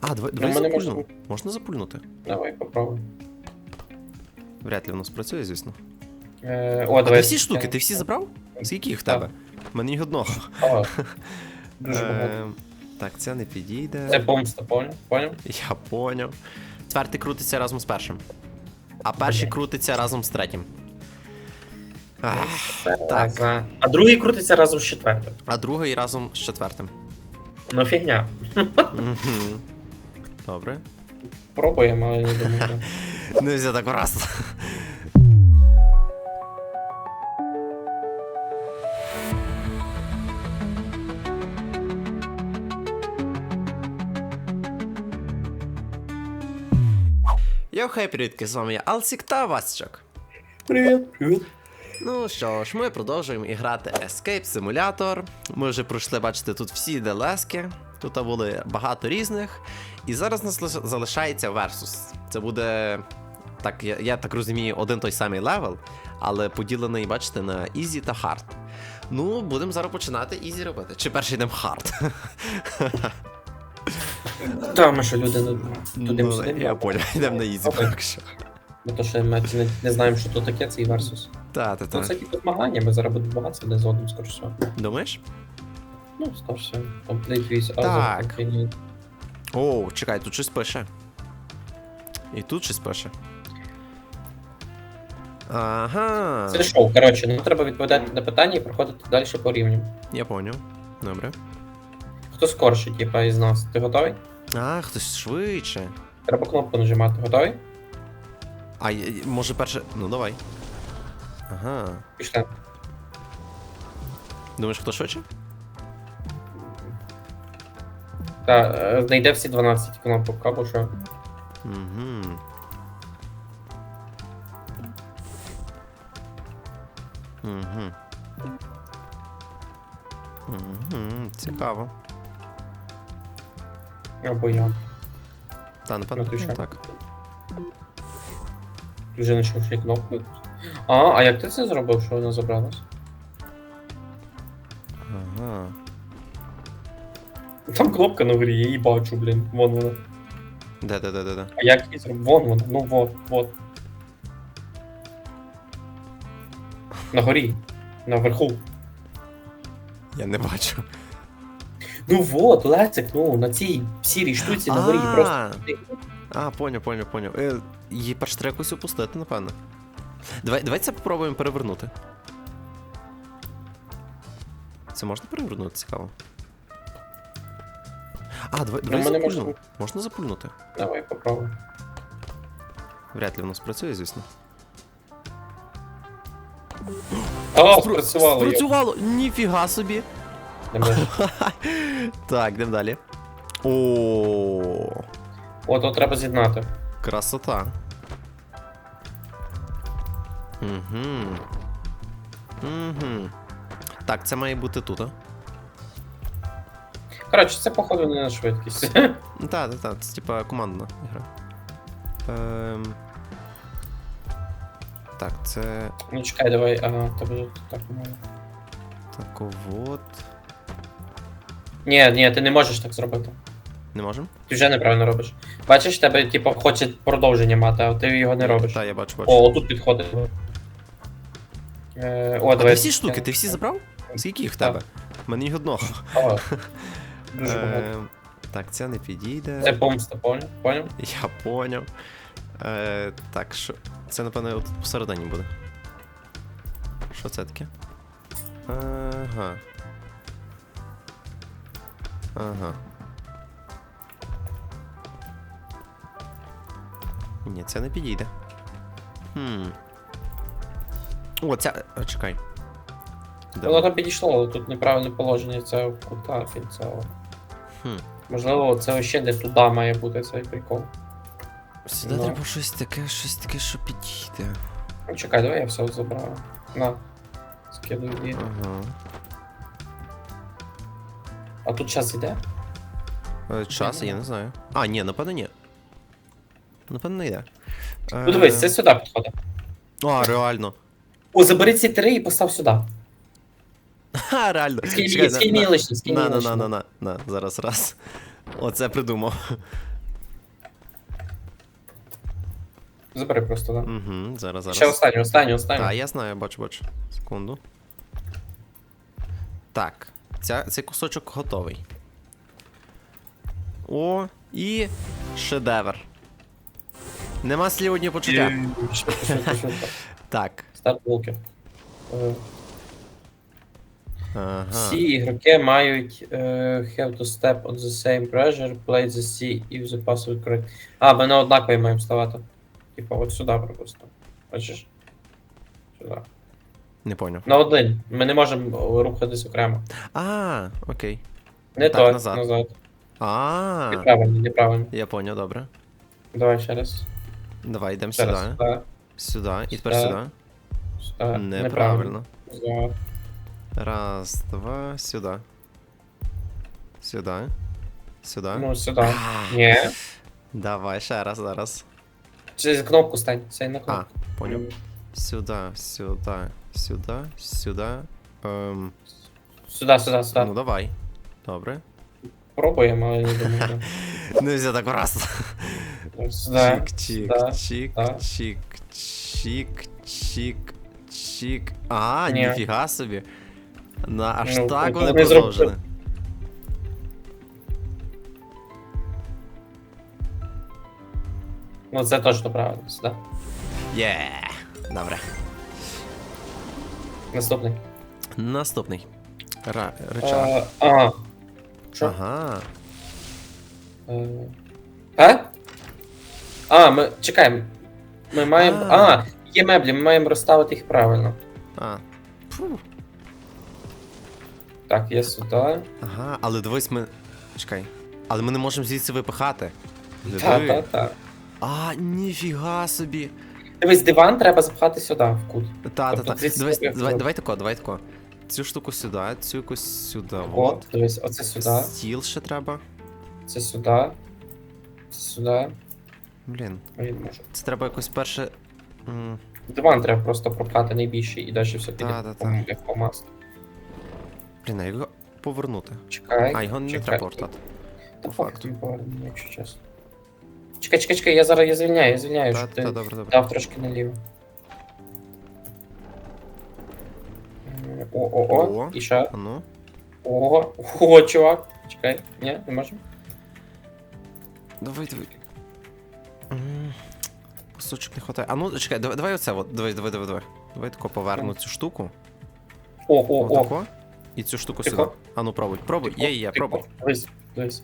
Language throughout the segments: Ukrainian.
А, давай, давай Ну, запульну. можна- Можна запульнути? Давай, попробуй. Вряд ли воно спрацює, звісно. Е, о, А давай. ти всі штуки, ти всі забрав? Скільки їх в тебе? У мене ні одного. О, Дуже багато. Е, Так, це не підійде. Це помста? Понял? Я поняв. Четвертий крутиться разом з першим. А перший крутиться разом з третім. Ах, Так. А другий крутиться разом з четвертим. а другий разом з четвертим. Ну фігня. Добре. Пробуємо, але не думаю. Не все так раз. Йо, хей, привітки, з вами я Алсік та Васчок. Привіт. Привіт. Ну що ж, ми продовжуємо іграти Escape Simulator. Ми вже пройшли, бачите, тут всі делески. Тут були багато різних. І зараз нас залишається Versus. Це буде, так, я, я так розумію, один той самий левел, але поділений, бачите, на Easy та Hard. Ну, будемо зараз починати Easy робити. Чи перший йдемо Hard? Та, ми що люди туди Ну, я понял, йдемо на що. Бо то, що ми не, не знаємо, що то таке, цей версус. Та, та, Це та. все типу змагання, ми зараз будемо багатися один з одним, скоріше. Думаєш? Ну, всього. Complete with other Так. О, чекай, тут щось пише. І тут щось пише. Ага. Це шоу, коротше, нам треба відповідати на питання і проходити далі по рівню. Я поняв. Добре. Хто скорше, типа, із нас? Ти готовий? А, хтось швидше. Треба кнопку нажимати. Готовий? А, я- я- може перше. Ну давай. Ага. Пішли. Думаєш, хто швидше? Так, е, знайде всі 12 кнопок, або що. Угу. Угу. Угу. Цікаво. Або я. Та, напевно, Ну, ти що? так. Вже знайшов ще кнопку. А, а як ти це зробив, що вона забралась? Там кнопка на горі, я її бачу, блін. Вон вона. Де, де, де, де, де. А як її зробив? Вон вона, ну вот, вот. На горі. Наверху. Я не бачу. Ну вот, Лецик, ну, на цій сірій штуці на горі А. просто. А, поняв, поняв, поняв. Е, її перш треба якось опустити, напевно. Давай, давай це попробуємо перевернути. Це можна перевернути, цікаво. А, давай, давай мене запульну. можна- Можна запульнути. Давай, попробуй. Вряд ли воно спрацює, звісно. А, Спр- спрацювало. йо. Спрацювало! Ніфіга собі! Так, йдемо далі. О, От, от треба з'єднати. красота. Угу. Угу. Так, це має бути тут, а? Коротше, це походу не на швидкість. Так, так, так, це типа командна гра. Ем... Так, це. ну чекай, давай, ага, тебе так можна. Так от. Ні, ні, ти не можеш так зробити. Не можемо? Ти вже неправильно робиш. Бачиш, тебе, типу, хоче продовження мати, а ти його не робиш. Так, я бачу, бачу. О, отут підходить. Е, о, а давай. ти всі штуки, ти всі забрав? Скільки їх в тебе? У мене ні одного. О, Дуже багато. Ем, Так, це не підійде. Це помста, поняв? Поняв? Я поняв. Е, так, що. Це, напевно, от посередині буде. Що це таке? Ага. Ага. Ні, це не підійде. Хм. О, ця. а, чекай. Де Воно там підійшло, але тут неправильне положення цього кута кінцевого. Хм. Можливо, це ще десь туди має бути цей прикол. Сюди Ну. треба щось таке, щось таке, що підійде. Ну чекай, давай я все забрав. На. Скидую її. Ага. А тут час іде? Е, Час, я не знаю. А, ні, напевно, ні. Напевно, не йде. Е, Ну дивись, це сюди підходить. А, реально. О, забери ці три і постав сюди. Ха, реально. Скинь на- На, на, на, на, на, зараз раз. Оце придумав. Забери просто, так. Угу, зараз, зараз. Ще останню, останню, останню. Так, я знаю, бачу, бачу. Секунду. Так, ця, цей кусочок готовий. О, і шедевр. Нема слів одні почуття. Так. Старт блокер. Е, Ага. Всі ігроки мають е, have to step on the same pressure, play the C if the pass is correct. А, ми на однакові маємо ставати. Типа, от сюди просто. Бачиш? Сюди. Не поняв. На один. Ми не можемо рухатись окремо. А, окей. Не Так, то, назад. назад. А, Неправильно, неправильно. я поняв, добре. Давай ще раз. Давай йдемо сюди. Сюди. І тепер Сюди. сюди. Сюди. Неправильно. Назад. Раз, два, сюди. Сюди. Сюди. Ну, сюди. А, Ні. Давай ще раз, зараз. Через кнопку стань. Це на А, кнопку. поняв. Сюди, сюди, сюди, сюди. Ем, Сюди, сюди, сюди. ну давай. Добре. Пробуємо, але не думаю. Ну і все так просто. да. Сюди. Чик, чик, сюди. чик, да. чик, чик, чик, чик. А, Ні. ніфіга собі. На аж Ну, так ну, вони продовжили. Ну, це точно правильно. Сюди. Є. Добре. Наступний. Наступний. Ра, речах. Е, Ага. Що? Ага. Е, А? А, ми. Чекаємо. Ми маємо. А. А, є меблі, ми маємо розставити їх правильно. А. Фу. Так, є сюди. Ага, але дивись, ми. Чекай. Але ми не можемо звідси випихати. Диви. Так, так, так. А, ніфіга собі. Дивись, диван треба запхати сюди, в кут. Та, та, Тобто та. звідси Дивись, давай, тако, давай тако. Цю штуку сюди, цю якусь сюди. От, От. дивись, оце сюди, Стіл ще треба. це сюди, це сюди. Блін. Може. Це треба якось перше. м, Диван треба просто пропхати найбільший і далі все піде Та, та, по- як по маслу. Блін, а його повернути. Чекай. А, його не чекай. треба повертати. Та по факту. якщо чесно. Чекай, чекай, чекай, я зараз я звільняю, я звільняю, Та, та, ти добре, добре. дав трошки наліво. Е, О, о, о, О. і ще. А ну. О, о, чувак. Чекай, ні, не можемо. Давай, давай. М, Кусочок не хватає. А ну, чекай, давай, давай оце, от, давай, давай, давай, давай. Давай тако поверну цю штуку. О, о, о. Отако. І цю штуку Тихо. сюди. А ну пробуй, пробуй. Є, є, Тихо, пробуй. Дивись, дивись.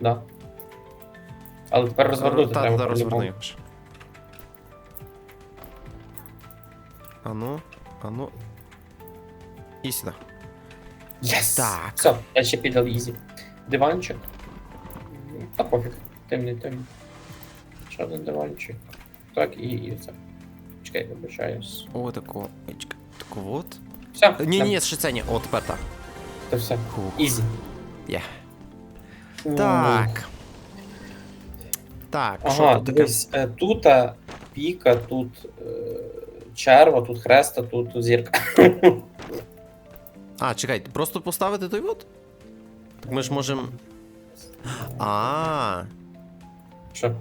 Да. Але тепер розвернути Та, треба. та, розверни по-любому. його ж. А ну, а ну. І сюди. Єс! Так. Все, я ще піддав ізі. Диванчик. Та пофіг. Темний, темний. Ще один диванчик. Так, і, і це. Чекай, вибачаюсь. О, тако. Ой, чекай, Тако от. Все. Ні, ні, ще це ні. О, тепер так. Це все. Ізі. Є. Так. Так, що тут таке? дивись, е, тут е, піка, тут е, черва, тут хреста, тут зірка. А, чекай, просто поставити той от? Так ми ж можемо. А, Що?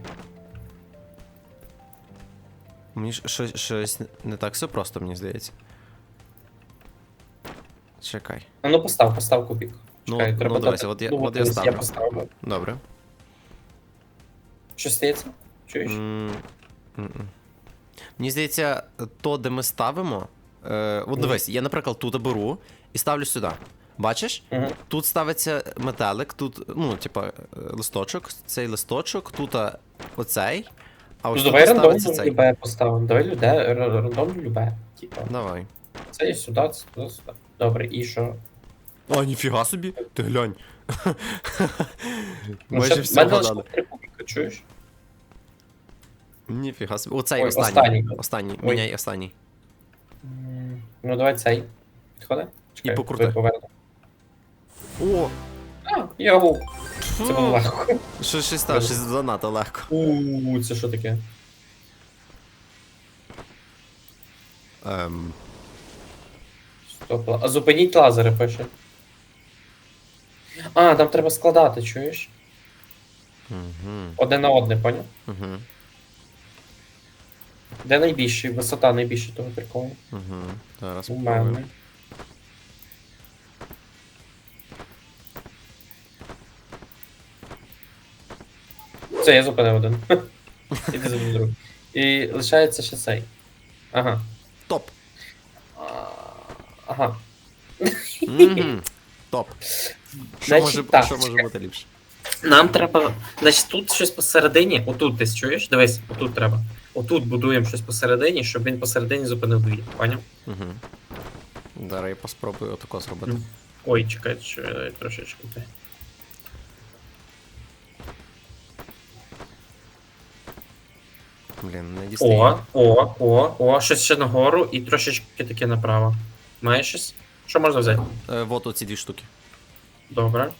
мені ж щось, щось не так все просто, мені здається. Чекай. А ну постав, постав кубік. Ну, Чекай, ну, треба дивись, дати- от я- ну, от я ставлю. Я поставлю. Добре. Що стається? Чуєш? М-м. Мені здається, то, де ми ставимо. Е, от дивись, я, наприклад, тут беру і ставлю сюди. Бачиш? Угу. Тут ставиться метелик, тут, ну, типа, е, листочок, цей листочок, тут оцей. А ось Ну давай рандомно ставиться цей. любе поставимо. Давай люде, р- рандомно любе. Типа, Давай. це і сюди, це туди, сюди. Добре, і що? А, ніфіга собі, ти глянь. Майже все вгадали. чуєш? Ніфіга собі. Оцей Ой, останній. останній. Останній. Ой. Міняй останній. М, Ну давай цей. Підходи? Чекай, покрути. О! А, йоу. Це було легко. Щось щось та, щось занадто легко. Ууу, це що таке? Ем, Стоп, а зупиніть лазери пише. А, там треба складати, чуєш? Угу. Один на одне, поняв? Угу. Де найбільший? Висота найбільша того приколу. Угу. Зараз У мене. Це я зупинив один. Іди за мною другий. І лишається ще цей. Ага. Топ. Ага. Топ. Що Значить, може, так, що може чекай. бути ліпше? Нам треба. Значить, тут щось посередині. Отут десь чуєш? Дивись, отут треба. Отут будуємо щось посередині, щоб він посередині зупинив дві. Поняв? Угу. Зараз я поспробую отако зробити. Ой, чекай, що я трошечки. те. Блін, не дістаю. О, о, о, о, щось ще нагору і трошечки таке направо. Маєш щось? Що можна взяти? Е, вот оці дві штуки. Добре.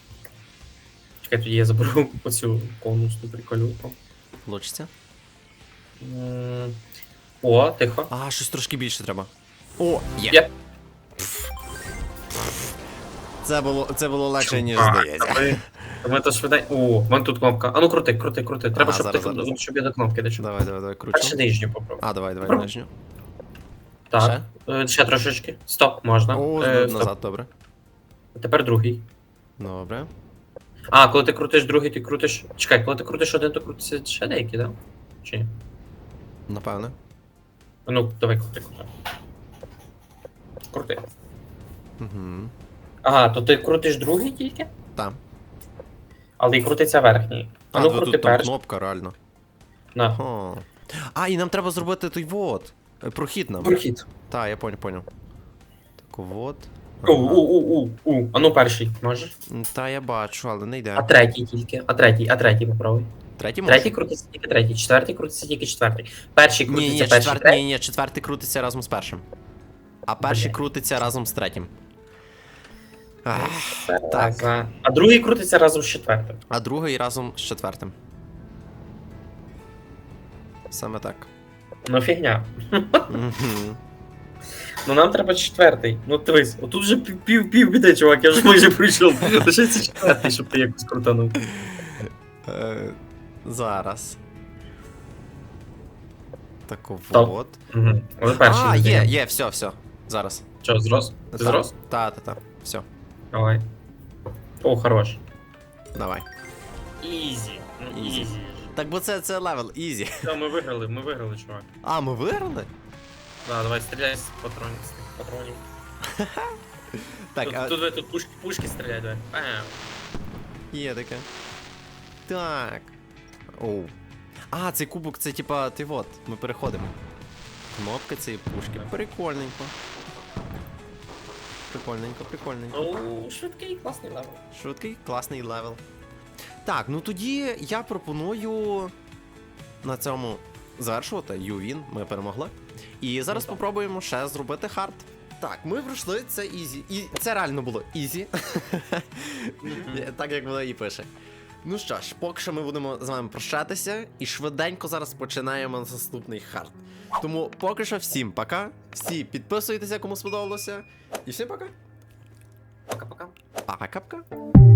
Чекай, тоді я заберу оцю конусну приколюку. Получиться? М, О, тихо. А, щось трошки більше треба. О, є. Є. Це було, це було легше, ніж А, здається. Ми, ми то швидень. О, вон тут кнопка. А ну крути, крути, крути. Треба, Ага, щоб, зараз, ти, зараз. щоб я до кнопки дійшов. Давай, давай, давай, Перше кручу. нижню попробуй. А, давай, давай, Про- нижню. Так. Е, Ще трошечки. Стоп, можна. О, Е, стоп. назад, добре. Тепер другий. Добре. А, коли ти крутиш другий, ти крутиш. Чекай, коли ти крутиш один, то крутиться ще деякі, так? Да? Чи ні? Напевне. Ну, давай крути, крути. Крути. Угу. Ага, то ти крутиш другий тільки? Там. Але і крутиться верхній. А, А, ну тут, крути тут там перший. кнопка, реально. На. О. А, і нам треба зробити той вот. Е, Прохід нам. Прохід. Так, я понял, понял. Так вот. У, у, у, у, у. А ну перший, можеш? М, Та я бачу, але не йде. А третій тільки. А третій, а третій попробуй. Третій може? Третій крутиться тільки третій, четвертий крутиться тільки четвертий. Перший Ні, крутиться ні, перший, четвертий, третій. ні, ні, четвертий крутиться разом з першим. А перший Блядь. крутиться разом з третім. Ах, Так. так. А другий крутиться разом з четвертим. А другий разом з четвертим. Саме так. Ну фігня. Ну нам треба четвертий. Ну дивись, отут вже пів, пів, біди, чувак, я вже майже прийшов. Лишиться четвертий, щоб ти якось крутанув. Е, Зараз. Так вот. Угу. Але перший. А, є, є, все, все. Зараз. Що, зрос? Ти зрос? Та, та, та. Все, Давай. О, хорош. давай. Ізі. Ну, Ізі. ізі. Так, бо це, це левел, ізі. Все, ми виграли, ми виграли, чувак. А, ми виграли? Да, давай стріляй з патронів. З тих патронів. Так, тут, а, тут, тут, тут пушки, пушки стріляй, давай. Пам. є таке. Так. Оу. А, цей кубок, це типа, ти вот, ми переходимо. Кнопка цієї пушки. Прикольненько. Прикольненько, прикольненько. Ну, швидкий, класний левел. Швидкий, класний левел. Так, ну тоді я пропоную на цьому завершувати. Ювін, ми перемогли. І зараз Ну, попробуємо ще зробити хард. Так, ми пройшли це ізі. І це реально було ізі. так як воно і пише. Ну що ж, поки що ми будемо з вами прощатися і швиденько зараз починаємо наступний хард. Тому поки що всім пока. Всі підписуйтеся, кому сподобалося. І всім пока. Пока-пока. Пока-пока.